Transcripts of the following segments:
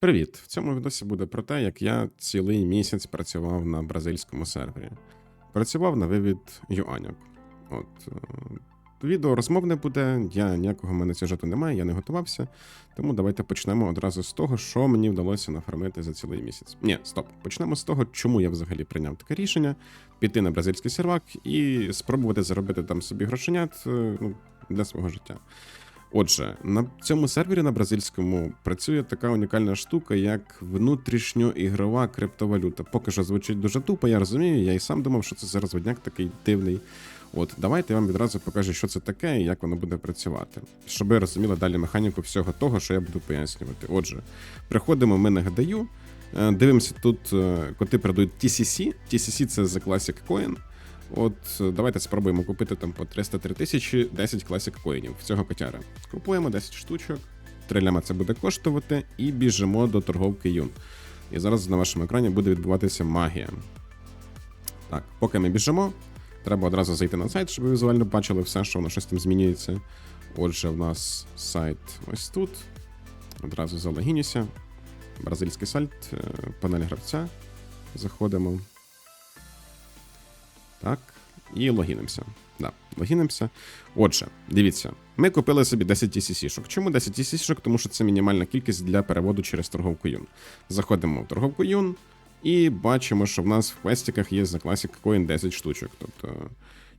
Привіт! В цьому відосі буде про те, як я цілий місяць працював на бразильському сервері. Працював на вивід юаньок. От е, відео розмовне буде, я ніякого в мене сюжету немає, я не готувався. Тому давайте почнемо одразу з того, що мені вдалося нафармити за цілий місяць. Ні, стоп, почнемо з того, чому я взагалі прийняв таке рішення піти на бразильський сервак і спробувати заробити там собі грошенят е, ну, для свого життя. Отже, на цьому сервері на бразильському працює така унікальна штука, як внутрішньоігрова криптовалюта. Поки що звучить дуже тупо, я розумію, я і сам думав, що це за розводняк такий дивний. От, давайте я вам відразу покажу, що це таке і як воно буде працювати, щоб ви розуміли далі механіку всього того, що я буду пояснювати. Отже, приходимо ми на GDU, е, дивимося тут, е, коти передають TCC. TCC це The Classic Coin. От давайте спробуємо купити там по 303 тисячі 10 класік коїнів в цього котяра. Купуємо 10 штучок, 3 це буде коштувати, і біжимо до торговки Юн. І зараз на вашому екрані буде відбуватися магія. Так, поки ми біжимо, треба одразу зайти на сайт, щоб ви візуально бачили все, що воно щось там змінюється. Отже, в нас сайт ось тут. Одразу залогінюся. Бразильський сайт, е, панель гравця. Заходимо. Так, і логінимося. Да, логінимося. Отже, дивіться, ми купили собі 10 TCC-шок. Чому 10 TCC-шок? Тому що це мінімальна кількість для переводу через торговку Юн. Заходимо в торговку Юн і бачимо, що в нас в квестиках є за класік Coin 10 штучок. Тобто,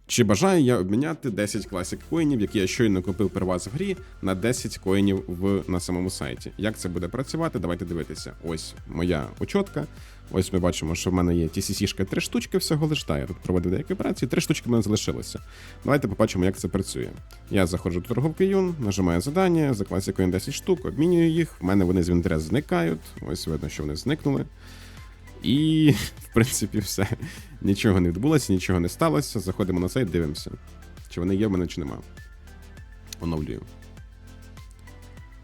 чи бажаю я обміняти 10 Classic коїнів, які я щойно купив при вас в грі, на 10 коїнів в, на самому сайті. Як це буде працювати? Давайте дивитися. Ось моя учотка. Ось ми бачимо, що в мене є TCC-шка 3 штучки всього лиш. Та, я тут проводив деякі операції, 3 штучки в мене залишилося. Давайте побачимо, як це працює. Я заходжу до торговки Юн, нажимаю задання, за Coin 10 штук, обмінюю їх. В мене вони з інвентаря зникають. Ось видно, що вони зникнули. І, в принципі, все. Нічого не відбулося, нічого не сталося. Заходимо на сайт, дивимося. Чи вони є в мене, чи нема. Оновлюю.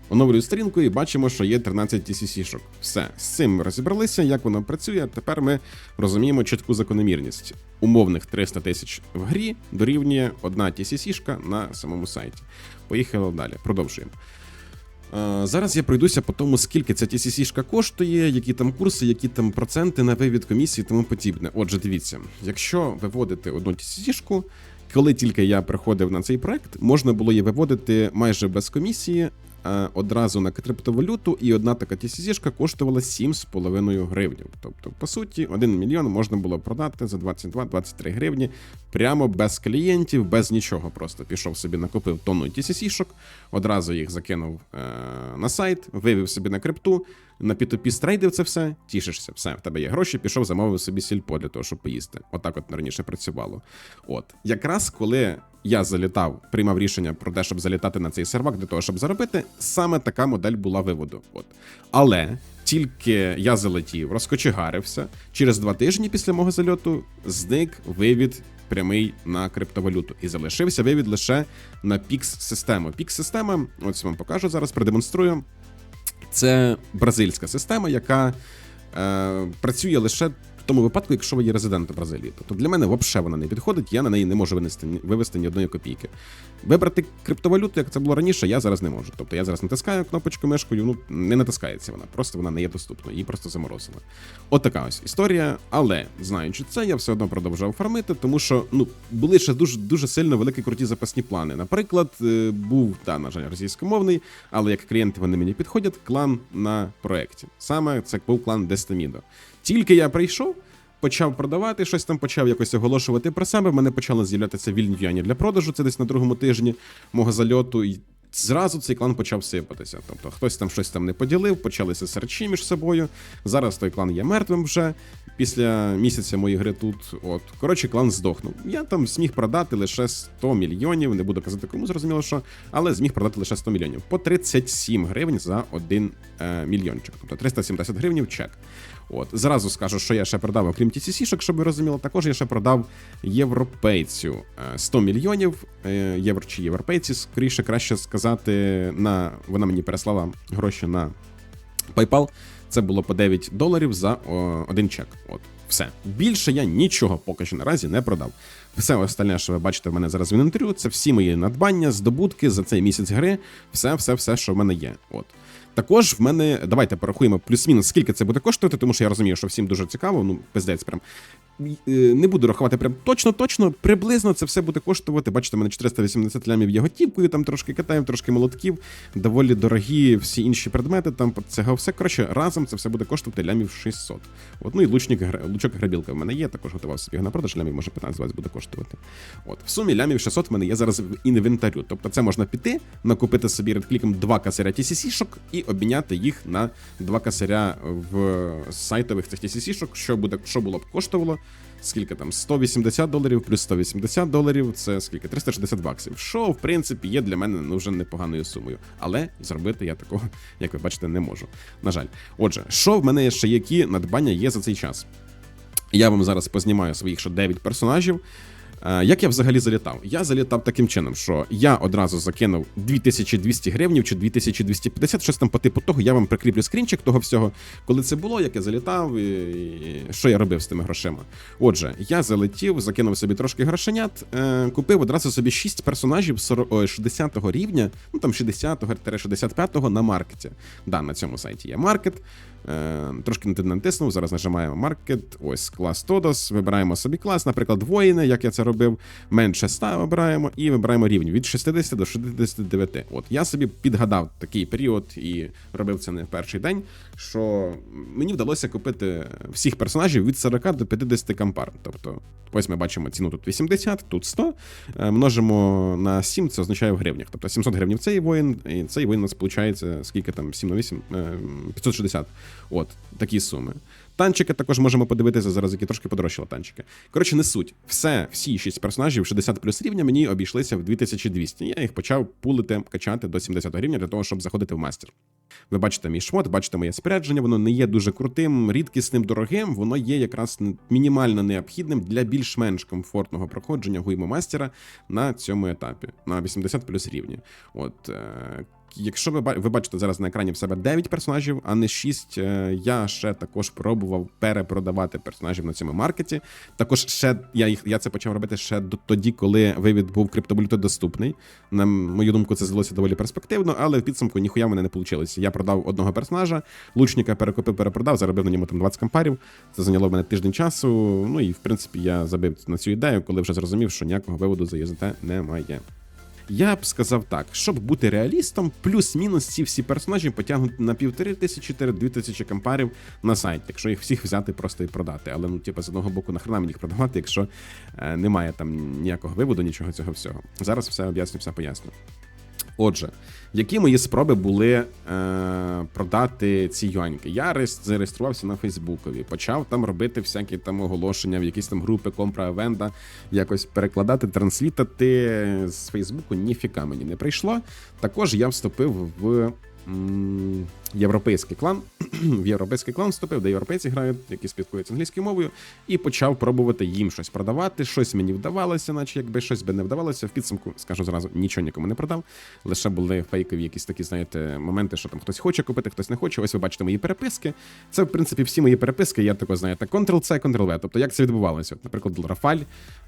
Оновлюю сторінку і бачимо, що є 13 TCC-шок. Все, з цим ми розібралися, як воно працює. Тепер ми розуміємо чітку закономірність. Умовних 300 тисяч в грі дорівнює одна TCC-шка на самому сайті. Поїхали далі. Продовжуємо. Е, Зараз я пройдуся по тому, скільки ця TCC-шка коштує, які там курси, які там проценти на вивід комісії тому подібне. Отже, дивіться, якщо виводити одну TCC-шку, коли тільки я приходив на цей проект, можна було її виводити майже без комісії одразу на криптовалюту, і одна така TCC-шка коштувала 7,5 гривнів. Тобто, по суті, 1 мільйон можна було продати за 22-23 гривні прямо без клієнтів, без нічого. Просто пішов собі, накопив тонну TCC-шок, одразу їх закинув е- на сайт, вивів собі на крипту. На P2P стрейдив це все, тішишся, все, в тебе є гроші, пішов, замовив собі сільпо для того, щоб поїсти. Отак от раніше працювало. От, якраз коли я залітав, приймав рішення про те, щоб залітати на цей сервак для того, щоб заробити, саме така модель була виводу. От. Але тільки я залетів, розкочегарився, через два тижні після мого зальоту зник вивід прямий на криптовалюту. І залишився вивід лише на PIX-систему. PIX-система, ось вам покажу зараз, продемонструю. Це бразильська система, яка е, працює лише в тому випадку, якщо ви є резидентом Бразилії. Тобто для мене взагалі вона не підходить, я на неї не можу винести, вивести ні одної копійки. Вибрати криптовалюту, як це було раніше, я зараз не можу. Тобто я зараз натискаю кнопочку мишкою, ну не натискається вона, просто вона не є доступною, її просто заморозили. От така ось історія. Але знаючи це, я все одно продовжував фармити, тому що ну були ще дуже дуже сильно великі круті запасні плани. Наприклад, е, був та на жаль російськомовний, але як клієнти вони мені підходять, клан на проєкті. Саме це був клан Дестемідо. Тільки я прийшов. Почав продавати щось там, почав якось оголошувати про себе. Мене почали з'являтися вільні юані для продажу. Це десь на другому тижні мого зальоту. І зразу цей клан почав сипатися. Тобто хтось там щось там не поділив, почалися серчі між собою. Зараз той клан є мертвим вже після місяця моєї гри тут. От коротше, клан здохнув. Я там зміг продати лише 100 мільйонів. Не буду казати кому, зрозуміло, що, але зміг продати лише 100 мільйонів по 37 гривень за один е, мільйончик. Тобто 370 гривень чек. От зразу скажу, що я ще продав, окрім TCC-шок, щоб ви розуміли, також я ще продав європейцю е, 100 мільйонів е, євро чи європейці. Скоріше краще сказати, на вона мені переслала гроші на PayPal. Це було по 9 доларів за о, один чек. От, все. Більше я нічого поки що наразі не продав. Все остальне, що ви бачите в мене зараз в інвентарю, це всі мої надбання, здобутки за цей місяць гри, все, все, все, що в мене є. От. Також в мене давайте порахуємо плюс-мінус, скільки це буде коштувати, тому що я розумію, що всім дуже цікаво. Ну, пиздець, прям Е, не буду рахувати прям точно, точно, приблизно це все буде коштувати. Бачите, в мене 480 лямів є готівкою, там трошки китаїв, трошки молотків, доволі дорогі всі інші предмети. Там це все коротше, разом це все буде коштувати лямів 600. От, ну і лучник, лучок грабілка в мене є, також готував собі на продаж, лямів може 15-20 буде коштувати. От, в сумі лямів 600 в мене є зараз в інвентарю. Тобто це можна піти, накупити собі редкліком два касаря TCC-шок і обміняти їх на два касаря в сайтових цих TCC-шок, що буде, що було б коштувало скільки там 180 доларів плюс 180 доларів це скільки 360 баксів. Що в принципі є для мене ну, вже непоганою сумою. Але зробити я такого, як ви бачите, не можу. На жаль, отже, що в мене ще які надбання є за цей час? Я вам зараз познімаю своїх ще 9 персонажів. Е, як я взагалі залітав? Я залітав таким чином, що я одразу закинув 2200 гривнів чи 2250, щось там по типу того. Я вам прикріплю скрінчик того всього, коли це було, як я залітав, і що я робив з тими грошима. Отже, я залетів, закинув собі трошки грошенят, е, купив одразу собі 6 персонажів 60-го рівня, ну там 60-65-го на маркеті. Да, на цьому сайті є маркет. Е, трошки натиснув, зараз нажимаємо маркет. Ось клас Тодос. Вибираємо собі клас, наприклад, воїни, як я це робив. Менше 100 вибираємо і вибираємо рівень від 60 до 69. От я собі підгадав такий період і робив це не в перший день. Що мені вдалося купити всіх персонажів від 40 до 50 кампар. Тобто, ось ми бачимо ціну тут 80, тут 100. Е, множимо на 7, це означає в гривнях. Тобто 700 гривень цей воїн, і цей воїн у нас виходить, скільки там 7 на 8, 560. От такі суми. Танчики також можемо подивитися зараз, які трошки подорожчали танчики. Коротше, не суть. Все, всі шість персонажів 60 плюс рівня мені обійшлися в 2200. Я їх почав пулити, качати до 70 рівня для того, щоб заходити в мастер. Ви бачите мій шмот, бачите моє спорядження, воно не є дуже крутим, рідкісним, дорогим, воно є якраз мінімально необхідним для більш-менш комфортного проходження гуймо мастера на цьому етапі, на 80 плюс рівні. От е, Якщо ви ви бачите зараз на екрані в себе 9 персонажів, а не 6, е, я ще також пробував перепродавати персонажів на цьому маркеті. Також ще я їх я це почав робити ще тоді, коли вивід був криптобалюти доступний. На мою думку, це здалося доволі перспективно, але в підсумку ніхуя в мене не вийшло. Я продав одного персонажа, лучника перекупив, перепродав, заробив на ньому там 20 кампарів. Це зайняло в мене тиждень часу. Ну і в принципі я забив на цю ідею, коли вже зрозумів, що ніякого виводу за ЮЗТ немає. Я б сказав так, щоб бути реалістом, плюс-мінус ці всі персонажі потягнуть на півтори тисячі дві тисячі кампарів на сайт, якщо їх всіх взяти просто і продати. Але ну, типу, з одного боку, нахрена мені їх продавати, якщо е, немає там ніякого виводу, нічого цього всього. Зараз все об'ясню, все поясню. Отже, які мої спроби були е, продати ці юаньки? Я зареєструвався на Фейсбукові, почав там робити всякі там оголошення в якісь там групи компра евенда, якось перекладати, транслітати з Фейсбуку. Ніфіка мені не прийшло. Також я вступив в європейський клан. В європейський клан вступив, де європейці грають, які спілкуються англійською мовою, і почав пробувати їм щось продавати. Щось мені вдавалося, наче якби щось би не вдавалося. В підсумку скажу зразу, нічого нікому не продав. Лише були фейкові якісь такі, знаєте, моменти, що там хтось хоче купити, хтось не хоче. Ось ви бачите мої переписки. Це, в принципі, всі мої переписки. Я тако, знаєте, Ctrl-C, Ctrl-V. Тобто, як це відбувалося? От, Наприклад, Рафаль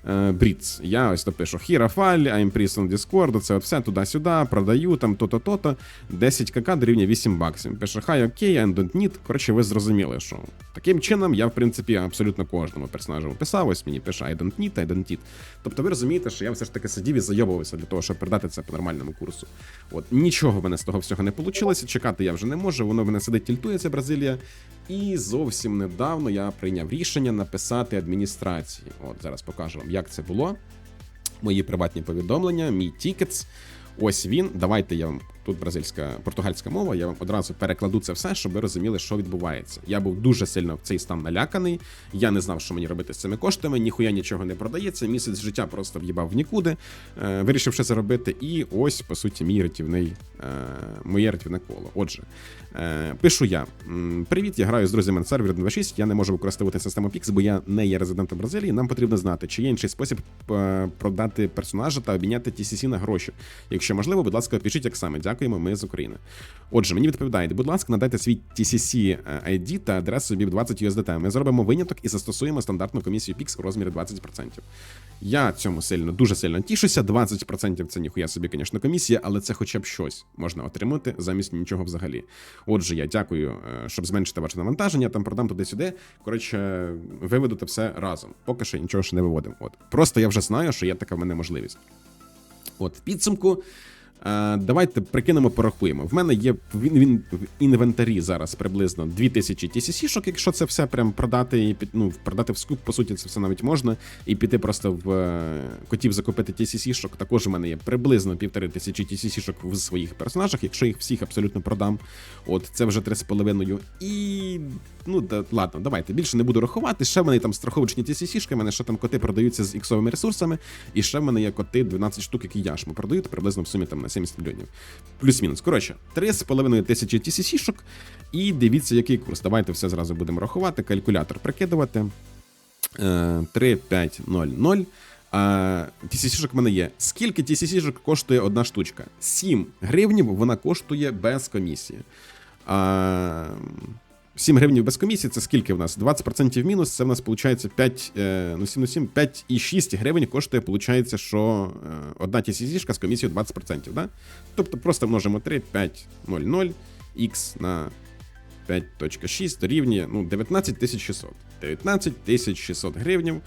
е, Бріц. Я ось то пишу Хі Рафаль, I'm on Discord, це от все туди-сюди, продаю там то-то, то-то. 10 кк дорівнює 8 баксів. Пише, хай окей, I don't need. Коротше, ви зрозуміли, що таким чином я, в принципі, абсолютно кожному персонажу писав, ось мені пише I don't need, I don't need. Тобто ви розумієте, що я все ж таки сидів і зайобувався для того, щоб продати це по нормальному курсу. От нічого в мене з того всього не вийшло. Чекати я вже не можу, воно в мене сидить, тільтується Бразилія. І зовсім недавно я прийняв рішення написати адміністрації. От зараз покажу вам, як це було. Мої приватні повідомлення, мій тікетс. Ось він. Давайте я вам тут бразильська португальська мова. Я вам одразу перекладу це все, щоб ви розуміли, що відбувається. Я був дуже сильно в цей стан наляканий. Я не знав, що мені робити з цими коштами. Ніхуя нічого не продається. Місяць життя просто в'їбав в нікуди, е, вирішив ще заробити. І ось по суті мій рятівний, е, моє рятівне коло. Отже, е, пишу я: привіт, я граю з друзями на сервері 26. Я не можу використовувати систему Pix, бо я не є резидентом Бразилії. Нам потрібно знати, чи є інший спосіб продати персонажа та обміняти TCC на гроші. Якщо Якщо можливо, будь ласка, пишіть як саме. Дякуємо, ми з України. Отже, мені відповідають, будь ласка, надайте свій TCC ID та адресу BIB 20 USDT. Ми зробимо виняток і застосуємо стандартну комісію PIX у розмірі 20%. Я цьому сильно дуже сильно тішуся. 20% це ніхуя собі, звісно, комісія, але це хоча б щось можна отримати замість нічого взагалі. Отже, я дякую, е, щоб зменшити ваше навантаження. Там продам туди-сюди. Коротше, виведу це все разом. Поки що нічого ще не виводимо. От просто я вже знаю, що є така в мене можливість. От в підсумку. Е, Давайте прикинемо, порахуємо. В мене є в інвентарі зараз приблизно 2000 TCC-шок, якщо це все прям продати і ну, продати в скуп, по суті, це все навіть можна. І піти просто в е, котів закупити TCC-шок. Також у мене є приблизно півтори тисячі TCC-шок в своїх персонажах, якщо їх всіх абсолютно продам. От це вже 3,5. І ну да, ладно, давайте більше не буду рахувати. Ще в мене там страховочні TCC-шки, в мене ще там коти продаються з іксовими ресурсами, і ще в мене є коти 12 штук, які яшму продають приблизно в сумі там на 70 мільйонів. Плюс-мінус. Коротше, 3,5 тисячі TCC-шок. І дивіться, який курс. Давайте все зразу будемо рахувати. Калькулятор прикидувати. Е, 3, 5, 0, 0. А TCC-шок в мене є. Скільки TCC-шок коштує одна штучка? 7 гривнів вона коштує без комісії. А, 7 гривнів без комісії це скільки в нас? 20% мінус, це в нас виходить 5, е, ну 7 на 7, 5,6 гривень коштує, виходить, що е, одна TCC-шка з комісією 20%, да? Тобто просто множимо 3, 5, 0, 0, х на 5.6 дорівнює ну, 19 600. 19 600 гривнів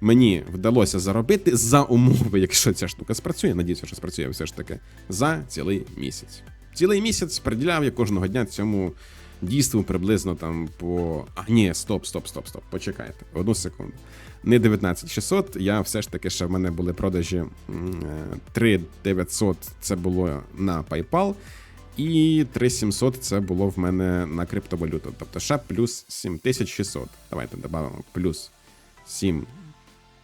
мені вдалося заробити за умови, якщо ця штука спрацює, надіюся, що спрацює все ж таки, за цілий місяць. Цілий місяць приділяв я кожного дня цьому дійству приблизно там по. А, ні, стоп, стоп, стоп, стоп. Почекайте. Одну секунду. Не 19600, я все ж таки ще в мене були продажі е, 3900 це було на PayPal. І 3700 це було в мене на криптовалюту. Тобто ще плюс 7600. Давайте додамо плюс 7.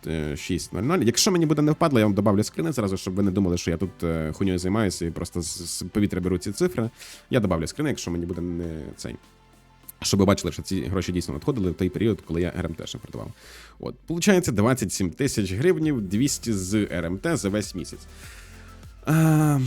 6.00. Якщо мені буде не впадло, я вам добавлю скрини зразу, щоб ви не думали, що я тут е, хуйньою займаюся і просто з, повітря беру ці цифри. Я добавлю скрини, якщо мені буде не цей. Щоб ви бачили, що ці гроші дійсно надходили в той період, коли я РМТ ще продавав. От, получається 27 тисяч гривнів 200 з РМТ за весь місяць. А,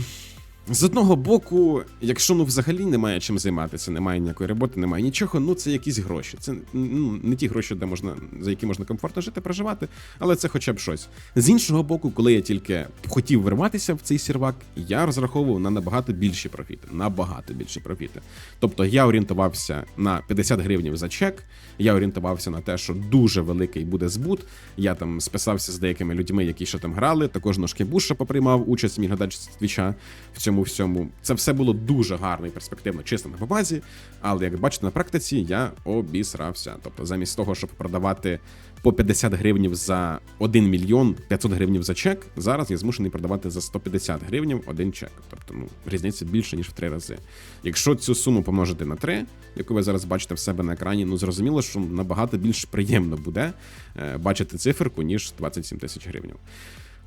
з одного боку, якщо ну взагалі немає чим займатися, немає ніякої роботи, немає нічого, ну це якісь гроші. Це ну, не ті гроші, де можна, за які можна комфортно жити, проживати, але це хоча б щось. З іншого боку, коли я тільки хотів вирватися в цей сірвак, я розраховував на набагато більші профіти. Набагато більші профіти. Тобто я орієнтувався на 50 гривнів за чек, я орієнтувався на те, що дуже великий буде збут. Я там списався з деякими людьми, які ще там грали. Також ножки Буша поприймав участь мій глядач твіча в цьому всьому. Це все було дуже гарно і перспективно, чисто на базі. Але як бачите, на практиці я обісрався. Тобто, замість того, щоб продавати по 50 гривнів за 1 мільйон 500 гривнів за чек, зараз я змушений продавати за 150 гривнів один чек. Тобто, ну різниця більше ніж в три рази. Якщо цю суму помножити на 3, яку ви зараз бачите в себе на екрані, ну зрозуміло, що набагато більш приємно буде е, бачити циферку, ніж 27 тисяч гривень.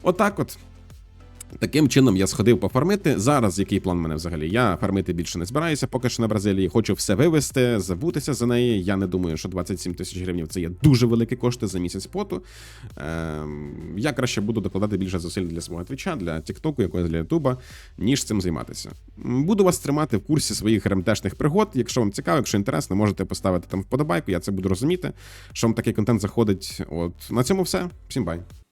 Отак от. Таким чином я сходив пофармити. Зараз який план мене взагалі? Я фармити більше не збираюся, поки що на Бразилії. Хочу все вивести, забутися за неї. Я не думаю, що 27 тисяч гривень це є дуже великі кошти за місяць поту. Ем, я краще буду докладати більше зусиль для свого твіча, для Тіктоку, якогось для Ютуба, ніж цим займатися. Буду вас тримати в курсі своїх ремтешних пригод. Якщо вам цікаво, якщо інтересно, можете поставити там вподобайку. Я це буду розуміти, що вам такий контент заходить. От на цьому все. Всім бай.